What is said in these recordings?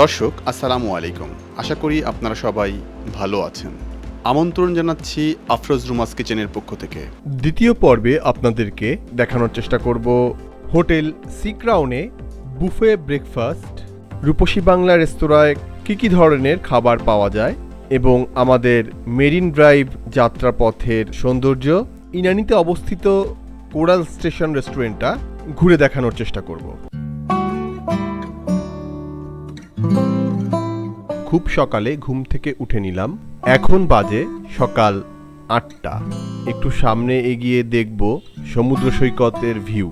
দর্শক, আসসালামু আলাইকুম। আশা করি আপনারা সবাই ভালো আছেন। আমন্ত্রণ জানাচ্ছি আফরোজ রুমাস কিচেনের পক্ষ থেকে। দ্বিতীয় পর্বে আপনাদেরকে দেখানোর চেষ্টা করব হোটেল সি ক্রাউনে বুফে ব্রেকফাস্ট। রূপসী বাংলা রেস্তোরাঁয় কী কী ধরনের খাবার পাওয়া যায় এবং আমাদের মেরিন ড্রাইভ যাত্রাপথের সৌন্দর্য, ইনানিতে অবস্থিত কোরাল স্টেশন রেস্টুরেন্টটা ঘুরে দেখানোর চেষ্টা করব। খুব সকালে ঘুম থেকে উঠে নিলাম। এখন বাজে সকাল আটটা। একটু সামনে এগিয়ে দেখব সমুদ্র সৈকতের ভিউ।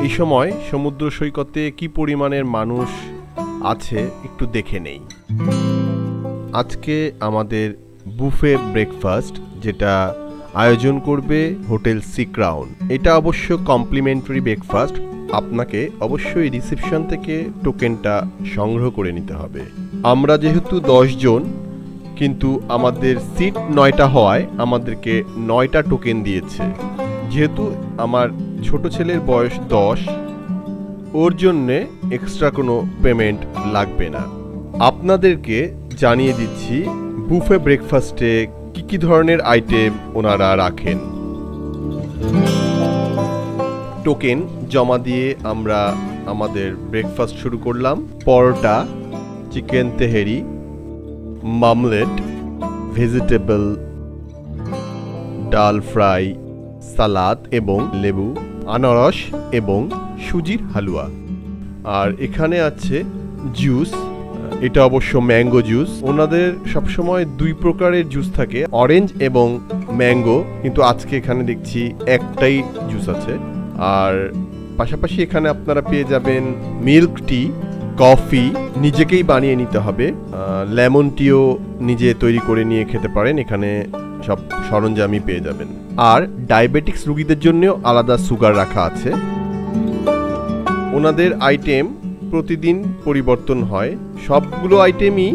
এই সময় সমুদ্র সৈকতে কি পরিমাণের মানুষ আছে একটু দেখে নেই। আজকে আমাদের বুফে ব্রেকফাস্ট, যেটা আয়োজন করবে হোটেল সি ক্রাউন। এটা অবশ্য কমপ্লিমেন্টারি ব্রেকফাস্ট। আপনাকে অবশ্যই রিসেপশন থেকে টোকেনটা সংগ্রহ করে নিতে হবে। আমরা যেহেতু জন, কিন্তু আমাদের সিট নয়টা হওয়ায় আমাদেরকে নয়টা টোকেন দিয়েছে। যেহেতু আমার ছোট ছেলের বয়স দশ, ওর জন্যে এক্সট্রা কোনো পেমেন্ট লাগবে না। আপনাদেরকে জানিয়ে দিচ্ছি, বুফে ব্রেকফাস্টে কি কি ধরনের আইটেম ওনারা রাখেন? টোকেন জমা দিয়ে আমরা আমাদের ব্রেকফাস্ট শুরু করলাম। পরোটা চিকেন তেহেরি, মামলেট ভেজিটেবল ডাল ফ্রাই, সালাদ এবং লেবু, আনারস এবং সুজির হালুয়া। আর এখানে আছে জুস এটা অবশ্য ম্যাঙ্গো জুস। ওনাদের সবসময় দুই প্রকারের জুস থাকে, অরেঞ্জ এবং ম্যাঙ্গো। কিন্তু আজকে এখানে দেখছি একটাই জুস আছে। আর পাশাপাশি এখানে আপনারা পেয়ে যাবেন মিল্ক টি, কফি, নিজেকেই বানিয়ে নিতে হবে। লেমন টিও নিজে তৈরি করে নিয়ে খেতে পারেন, এখানে সব সরঞ্জামই পেয়ে যাবেন। আর ডায়াবেটিক্স রুগীদের জন্যও আলাদা সুগার রাখা আছে। ওনাদের আইটেম প্রতিদিন পরিবর্তন হয়। সবগুলো আইটেমই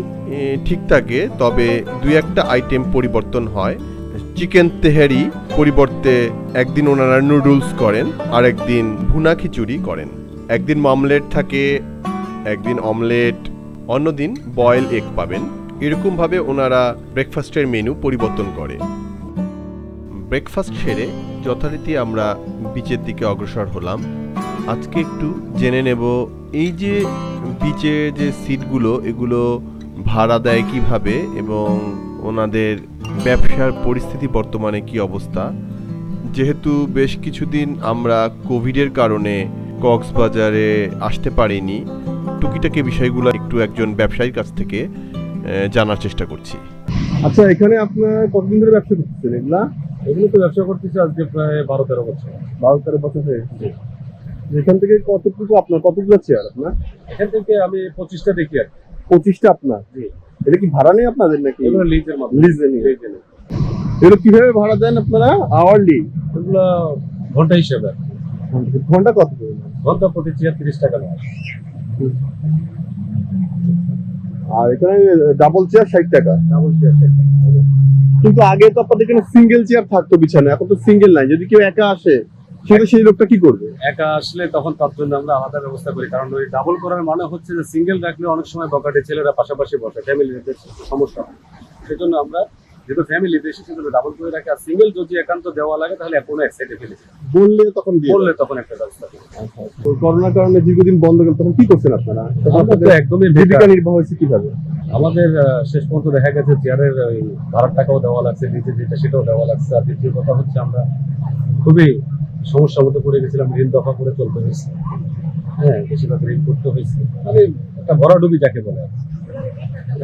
ঠিক থাকে, তবে দুই একটা আইটেম পরিবর্তন হয়। চিকেন তেহারি পরিবর্তে একদিন ওনারা নুডলস করেন আর একদিন ভুনা খিচুড়ি করেন। একদিন মামলেট থাকে, একদিন অমলেট অন্যদিন বয়েল এগ পাবেন। এরকমভাবে ওনারা ব্রেকফাস্টের মেনু পরিবর্তন করে। ব্রেকফাস্ট সেরে যথারীতি আমরা বিচের দিকে অগ্রসর হলাম। আজকে একটু জেনে নেব এই যে বিচে যে সিটগুলো এগুলো ভাড়া দেয় কীভাবে এবং ওনাদের ব্যবসার পরিস্থিতি বর্তমানে কি অবস্থা? যেহেতু বেশ কিছুদিন আমরা কোভিডের কারণে কক্সবাজারে আসতে পারিনি টুকিটাকি বিষয়গুলো একটু একজন ব্যবসায়ীর কাছ থেকে জানার চেষ্টা করছি। আচ্ছা এখানে আপনার কতদিন ধরে ব্যবসা করতেছেন এগুলা? এগুলো তো ব্যবসা করতেছি আজকে প্রায় বারো তেরো বছর। বারো তেরো বছর হয়ে এখান থেকে কতটুকু আপনার? কতগুলো চেয়ার আপনার? এখান থেকে আমি পঁচিশটা দেখি আর পঁচিশটা আপনার? জি। এটা কি ভাড়া নেই আপনাদের নাকি? এগুলো লিজের লিজে নিয়ে। এগুলো কীভাবে ভাড়া দেন আপনারা? আওয়ারলি এগুলো ঘণ্টা হিসেবে ঘণ্টা কত ঘণ্টা প্রতি চেয়ার তিরিশ টাকা নেয়। আর এখানে ডাবল চেয়ার ষাট টাকা। ডাবল চেয়ার কিন্তু আগে তো আপনাদের এখানে সিঙ্গেল চেয়ার থাকতো বিছানা এখন তো সিঙ্গেল নাই। যদি কেউ একা আসে সেটা সেই লোকটা কি করবে? একা আসলে তখন তার জন্য আমরা আলাদা ব্যবস্থা করি কারণ ওই ডাবল করার মানে হচ্ছে যে সিঙ্গেল রাখলে অনেক সময় বকাটে ছেলেরা পাশাপাশি বসে ফ্যামিলি সমস্যা। হয় সেজন্য আমরা যেহেতু ফ্যামিলি বেশি সেজন্য ডাবল করে রাখি। আর সিঙ্গেল যদি একান্ত দেওয়া লাগে তাহলে কোনো এক সাইডে ফেলে। বললে তখন বললে তখন একটা ব্যবস্থা তো করোনার কারণে দীর্ঘদিন বন্ধ গেল তখন কি করছেন আপনারা? আপনাদের একদমই জীবিকা নির্বাহ হয়েছে কীভাবে? আমাদের শেষ পর্যন্ত দেখা গেছে চেয়ারের ভাড়ার টাকাও দেওয়া লাগছে নিচে যেটা সেটাও দেওয়া লাগছে। আর দ্বিতীয় কথা হচ্ছে আমরা খুবই সমস্যার মধ্যে পড়ে গেছিলাম ঋণ দফা করে চলতে হয়েছে। হ্যাঁ বেশিরভাগ ঋণ করতে হয়েছে। মানে একটা ভরাডুবি যাকে বলে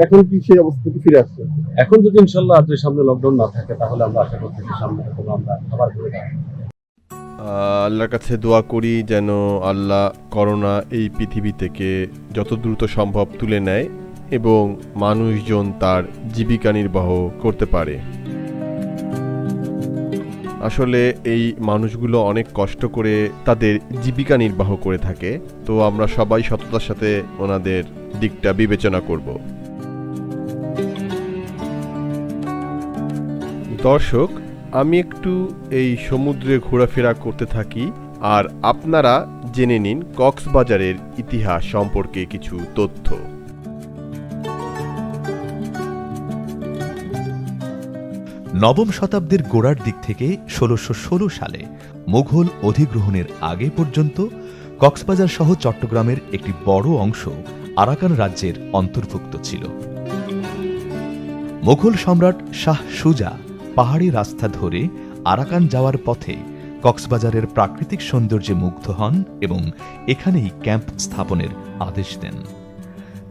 এখন কি সেই অবস্থা ফিরে আসছে এখন যদি ইনশাল্লাহ আজ সামনে লকডাউন না থাকে তাহলে আমরা আশা করছি যে সামনে কোনো আমরা আবার ঘুরে দাঁড়াবো আল্লাহর কাছে দোয়া করি যেন আল্লাহ করোনা এই পৃথিবী থেকে যত দ্রুত সম্ভব তুলে নেয় এবং মানুষজন তার জীবিকা নির্বাহ করতে পারে। আসলে এই মানুষগুলো অনেক কষ্ট করে তাদের জীবিকা নির্বাহ করে থাকে। তো আমরা সবাই সততার সাথে ওনাদের দিকটা বিবেচনা করব। দর্শক, আমি একটু এই সমুদ্রে ঘোরাফেরা করতে থাকি আর আপনারা জেনে নিন কক্সবাজারের ইতিহাস সম্পর্কে কিছু তথ্য। নবম শতাব্দীর গোড়ার দিক থেকে ষোলোশো ষোলো সালে মুঘল অধিগ্রহণের আগে পর্যন্ত কক্সবাজার সহ চট্টগ্রামের একটি বড় অংশ আরাকান রাজ্যের অন্তর্ভুক্ত ছিল। মুঘল সম্রাট শাহ সুজা পাহাড়ি রাস্তা ধরে আরাকান যাওয়ার পথে কক্সবাজারের প্রাকৃতিক সৌন্দর্যে মুগ্ধ হন এবং এখানেই ক্যাম্প স্থাপনের আদেশ দেন।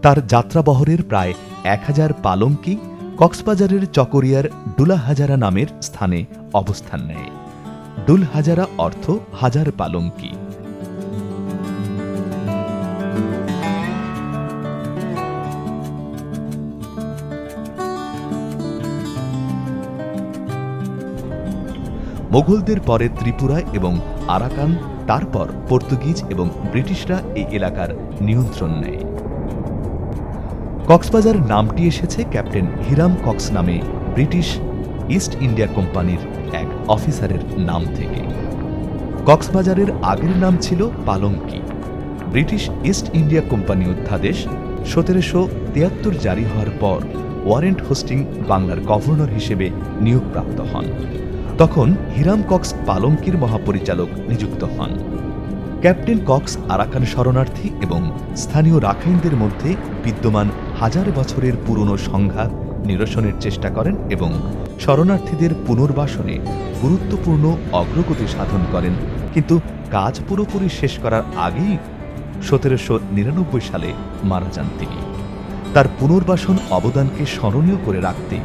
তার যাত্রাবহরের প্রায় এক হাজার পালঙ্কি কক্সবাজারের চকরিয়ার ডুলাহাজারা নামের স্থানে অবস্থান নেয়। ডুলহাজারা অর্থ হাজার পালঙ্কি। মোগলদের পরে ত্রিপুরা এবং আরাকান, তারপর পর্তুগিজ এবং ব্রিটিশরা এই এলাকার নিয়ন্ত্রণ নেয়। কক্সবাজার নামটি এসেছে ক্যাপ্টেন হিরাম কক্স নামে ব্রিটিশ ইস্ট ইন্ডিয়া কোম্পানির এক অফিসারের নাম থেকে। কক্সবাজারের আগের নাম ছিল Palanki. British East India company অধ্যাদেশ সতেরোশো তিয়াত্তর জারি হওয়ার পর ওয়ারেন্ট হোস্টিং বাংলার গভর্নর হিসেবে নিয়োগপ্রাপ্ত হন। তখন হিরাম কক্স পালঙ্কির মহাপরিচালক নিযুক্ত হন। ক্যাপ্টেন কক্স আরাকান শরণার্থী এবং স্থানীয় রাখাইনদের মধ্যে বিদ্যমান হাজার বছরের পুরনো সংঘাত নিরসনের চেষ্টা করেন এবং শরণার্থীদের পুনর্বাসনে গুরুত্বপূর্ণ অগ্রগতি সাধন করেন। কিন্তু কাজ পুরোপুরি শেষ করার আগেই সতেরোশো নিরানব্বই সালে মারা যান তিনি। তার পুনর্বাসন অবদানকে স্মরণীয় করে রাখতে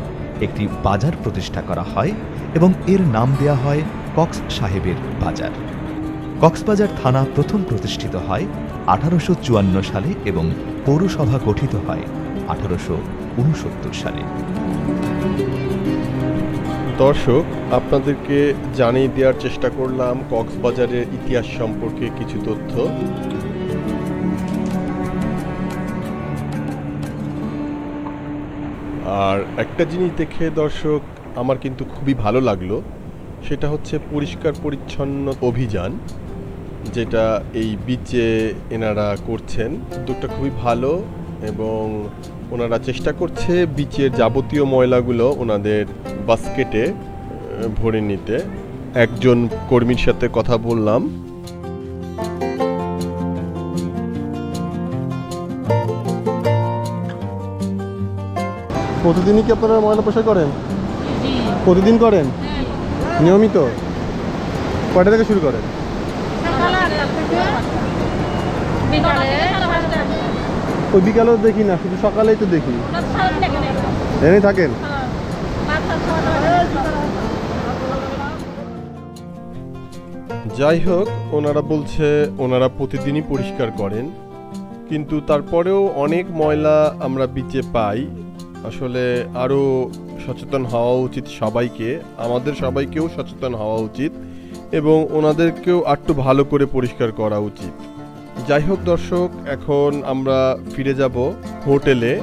একটি বাজার প্রতিষ্ঠা করা হয় এবং এর নাম দেয়া হয় কক্স সাহেবের বাজার। কক্সবাজার থানা প্রথম প্রতিষ্ঠিত হয় আঠারোশো চুয়ান্ন সালে এবং পৌরসভা গঠিত হয় আঠারোশো উনসত্তর সালে। দর্শক, আপনাদেরকে জানিয়ে দেওয়ার চেষ্টা করলাম কক্সবাজারের ইতিহাস সম্পর্কে কিছু তথ্য। আর একটা জিনিস দেখে দর্শক, আমার কিন্তু খুবই ভালো লাগল, সেটা হচ্ছে পরিষ্কার পরিচ্ছন্ন অভিযান, যেটা এই বিচে এনারা করছেন। উদ্যোগটা খুবই ভালো এবং ওনারা চেষ্টা করছে বিচের যাবতীয় ময়লাগুলো ওনাদের বাস্কেটে ভরে নিতে। একজন কর্মীর সাথে কথা বললাম। প্রতিদিনই কি আপনারা ময়লা পোষা করেন? প্রতিদিন করেন? নিয়মিত? কয়টা থেকে শুরু করেন সকাল আটটা থেকে বিকালে পাঁচটা ওই বিকালেও দেখি না, শুধু সকালেই তো দেখি। এনেই থাকেন? যাই হোক, ওনারা বলছে ওনারা প্রতিদিনই পরিষ্কার করেন, কিন্তু তারপরেও অনেক ময়লা আমরা বিচে পাই। আসলে আরও সচেতন হওয়া উচিত সবাইকে, আমাদের সবাইকেও সচেতন হওয়া উচিত এবং ওনাদেরকেও আরটু ভালো করে পরিষ্কার করা উচিত। যাই হোক দর্শক, এখন আমরা ফিরে যাব হোটেলে।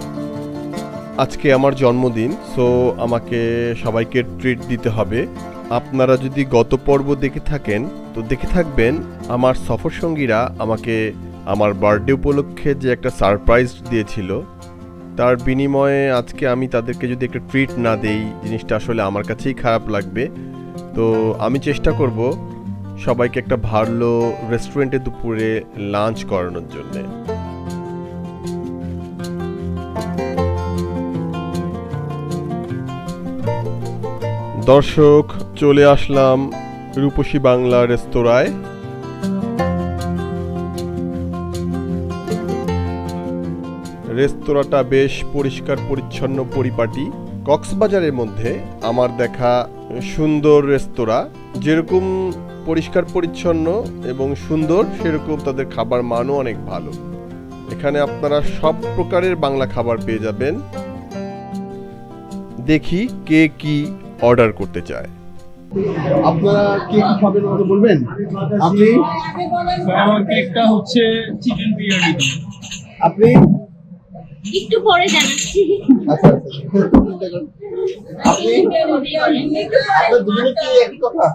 আজকে আমার জন্মদিন সো আমাকে সবাইকে ট্রিট দিতে হবে। আপনারা যদি গত পর্ব দেখে থাকেন, তো দেখে থাকবেন আমার সফর সঙ্গীরা আমাকে আমার বার্থডে উপলক্ষে যে একটা সারপ্রাইজ দিয়েছিল, তার বিনিময়ে আজকে আমি তাদেরকে যদি একটা ট্রিট না দেই, জিনিসটা আসলে আমার কাছেই খারাপ লাগবে। তো আমি চেষ্টা করব সবাইকে একটা ভালো রেস্টুরেন্টে দুপুরে লাঞ্চ করানোর জন্যে। দর্শক, চলে আসলাম রূপসী বাংলা রেস্তোরাঁয়। রেস্তোরাঁটা বেশ পরিষ্কার, পরিচ্ছন্ন, পরিপাটি। কক্সবাজারের মধ্যে আমার দেখা সুন্দর রেস্তোরাঁ, যেরকম পরিষ্কার পরিচ্ছন্ন এবং সুন্দর সেরকম তাদের খাবার মানও অনেক ভালো। এখানে আপনারা সব প্রকারের বাংলা খাবার পেয়ে যাবেন। দেখি কে কি অর্ডার করতে চায়। আপনারা কে কি খাবেন আমাকে বলবেন? আপনি? আমার কেকটা হচ্ছে চিকেন বিরিয়ানি। আপনি? একটু পরে জানাচ্ছি। আচ্ছা আচ্ছা। আপনি? আপনার দুজনে কি একই কথা?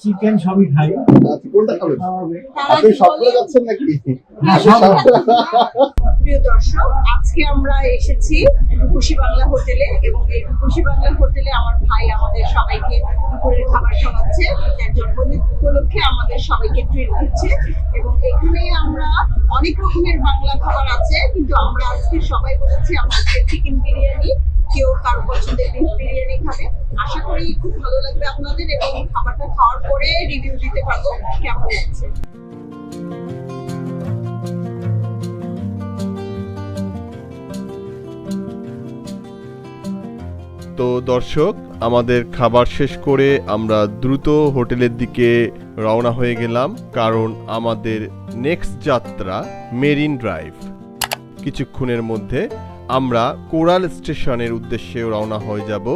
চিকেন সবই খাই। কোনটা খাবেন আপনি সবগুলো যাচ্ছেন নাকি? প্রিয় দর্শক আজকে আমরা এসেছি রূপসী বাংলা হোটেলে এবং এই রূপসী বাংলা হোটেলে আমার ভাই আমাদের সবাইকে দুপুরের খাবার খাওয়াচ্ছে। তার জন্মদিন উপলক্ষে আমাদের সবাইকে ট্রিট দিচ্ছে। অনেক রকমের বাংলা খাবার আছে, কিন্তু আমরা আজকে সবাই বলেছি আমরা চিকেন বিরিয়ানি, কেউ কারও পছন্দের বিফ বিরিয়ানি খাবে। আশা করি খুব ভালো লাগবে আপনাদের এবং খাবারটা খাওয়ার পরে রিভিউ দিতে পারব কেমন লাগছে তো দর্শক, আমাদের খাবার শেষ করে আমরা দ্রুত হোটেলের দিকে রওনা হয়ে গেলাম, কারণ আমাদের নেক্সট যাত্রা মেরিন ড্রাইভ। কিছুক্ষণের মধ্যে আমরা কোরাল স্টেশনের উদ্দেশ্যে রওনা হয়ে যাব।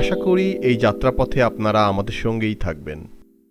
আশা করি এই যাত্রাপথে আপনারা আমাদের সঙ্গেই থাকবেন।